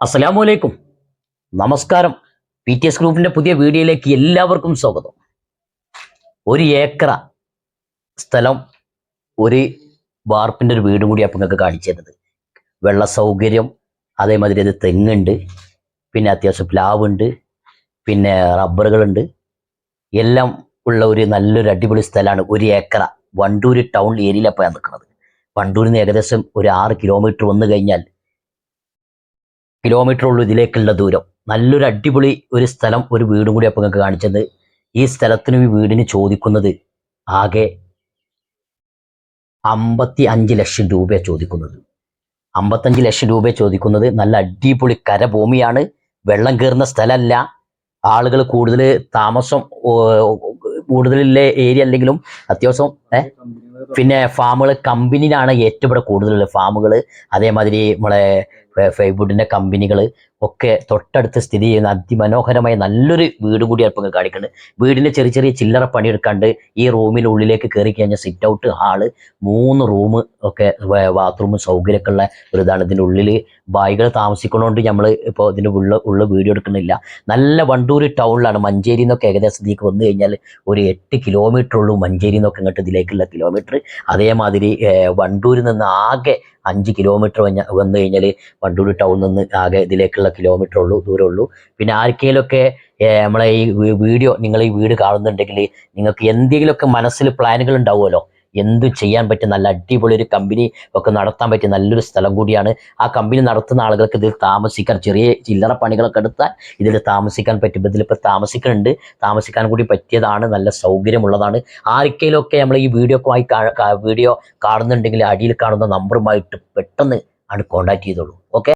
അസ്സലാമു അലൈക്കും. നമസ്കാരം. പി ടി എസ് ഗ്രൂപ്പിന്റെ പുതിയ വീഡിയോയിലേക്ക് എല്ലാവർക്കും സ്വാഗതം. ഒരു ഏക്കറ സ്ഥലം ഒരു വാർപ്പിന്റെ ഒരു വീടും കൂടി അപ്പം നിങ്ങൾക്ക് കാണിച്ചു തരുന്നത്. വെള്ള സൗകര്യം അതേമാതിരി അത് തെങ്ങുണ്ട് പിന്നെ അത്യാവശ്യം പ്ലാവുണ്ട് പിന്നെ റബ്ബറുകളുണ്ട്. എല്ലാം ഉള്ള ഒരു നല്ലൊരു അടിപൊളി സ്ഥലമാണ് ഒരു ഏക്കറ. വണ്ടൂർ ടൗൺ ഏരിയയിലാണ് നിൽക്കുന്നത് വണ്ടൂരിൽ നിന്ന് ഏകദേശം ഒരു ആറ് കിലോമീറ്റർ വന്നു കഴിഞ്ഞാൽ കിലോമീറ്റർ ഉള്ളൂ ഇതിലേക്കുള്ള ദൂരം. നല്ലൊരു അടിപൊളി ഒരു സ്ഥലം ഒരു വീടും കൂടി അപ്പം നിങ്ങൾക്ക് കാണിച്ചത്. ഈ സ്ഥലത്തിനും ഈ വീടിന് ചോദിക്കുന്നത് ആകെ അമ്പത്തി അഞ്ച് ലക്ഷം രൂപയാണ് ചോദിക്കുന്നത്. അമ്പത്തഞ്ച് ലക്ഷം രൂപ ചോദിക്കുന്നത്. നല്ല അടിപൊളി കരഭൂമിയാണ്. വെള്ളം കയറുന്ന സ്ഥലമല്ല ആളുകൾ കൂടുതൽ താമസം കൂടുതലുള്ള ഏരിയ അല്ലെങ്കിലും അത്യാവശ്യം പിന്നെ ഫാമുകൾ കമ്പനിയിലാണ് ഏറ്റവും കൂടുതലുള്ള ഫാമുകൾ. അതേമാതിരി നമ്മളെ ഫൈവുഡിന്റെ കമ്പനികൾ ഒക്കെ തൊട്ടടുത്ത് സ്ഥിതി ചെയ്യുന്ന അതിമനോഹരമായ നല്ലൊരു വീട് കൂടി അല്പം കാണിക്കുന്നത് വീടിന്റെ ചെറിയ ചെറിയ ചില്ലറ പണിയെടുക്കാണ്ട് ഈ റൂമിന്റെ ഉള്ളിലേക്ക് കയറി കഴിഞ്ഞാൽ സിറ്റ് ഔട്ട് ഹാൾ മൂന്ന് റൂം ഒക്കെ ബാത്റൂം സൗകര്യമൊക്കെ ഉള്ള ഒരു ഇതാണ്. ഇതിന്റെ ഉള്ളിൽ ബായികൾ താമസിക്കുന്നതുകൊണ്ട് നമ്മൾ ഇപ്പോൾ ഇതിന്റെ ഉള്ള ഉള്ള വീഡിയോ എടുക്കുന്നില്ല. നല്ല വണ്ടൂർ ടൗണിലാണ്. മഞ്ചേരി എന്നൊക്കെ ഏകദേശം ഇതിലേക്ക് വന്നു കഴിഞ്ഞാൽ ഒരു എട്ട് കിലോമീറ്റർ ഉള്ളൂ മഞ്ചേരി എന്നൊക്കെ ഇങ്ങോട്ട് ഇതിലേക്കുള്ള കിലോമീറ്റർ അതേമാതിരി വണ്ടൂരിൽ നിന്ന് ആകെ അഞ്ച് കിലോമീറ്റർ വന്ന് കഴിഞ്ഞാൽ വണ്ടൂർ ടൗൺ നിന്ന് ആകെ ഇതിലേക്കുള്ള കിലോമീറ്റർ ഉള്ളൂ ദൂരം ഉള്ളൂ. പിന്നെ ആർക്കെങ്കിലുമൊക്കെ നമ്മളെ ഈ വീഡിയോ നിങ്ങൾ ഈ വീട് കാണുന്നുണ്ടെങ്കിൽ നിങ്ങൾക്ക് എന്തെങ്കിലുമൊക്കെ മനസ്സിൽ പ്ലാനുകൾ ഉണ്ടാവുമല്ലോ? എന്തും ചെയ്യാൻ പറ്റിയ നല്ല അടിപൊളി ഒരു കമ്പനി ഒക്കെ നടത്താൻ പറ്റിയ നല്ലൊരു സ്ഥലം കൂടിയാണ്. ആ കമ്പനി നടത്തുന്ന ആളുകൾക്ക് ഇതിൽ താമസിക്കാൻ ചെറിയ ചില്ലറ പണികളൊക്കെ എടുത്താൽ ഇതിൽ താമസിക്കാൻ പറ്റും. ഇതിലിപ്പോൾ താമസിക്കുന്നുണ്ട് താമസിക്കാൻ കൂടി പറ്റിയതാണ്. നല്ല സൗകര്യമുള്ളതാണ്. ആർക്കെങ്കിലുമൊക്കെ നമ്മൾ ഈ വീഡിയോ ആയി വീഡിയോ കാണുന്നുണ്ടെങ്കിൽ അടിയിൽ കാണുന്ന നമ്പറുമായിട്ട് പെട്ടെന്ന് ആണ് കോൺടാക്ട് ചെയ്തോളൂ. ഓക്കെ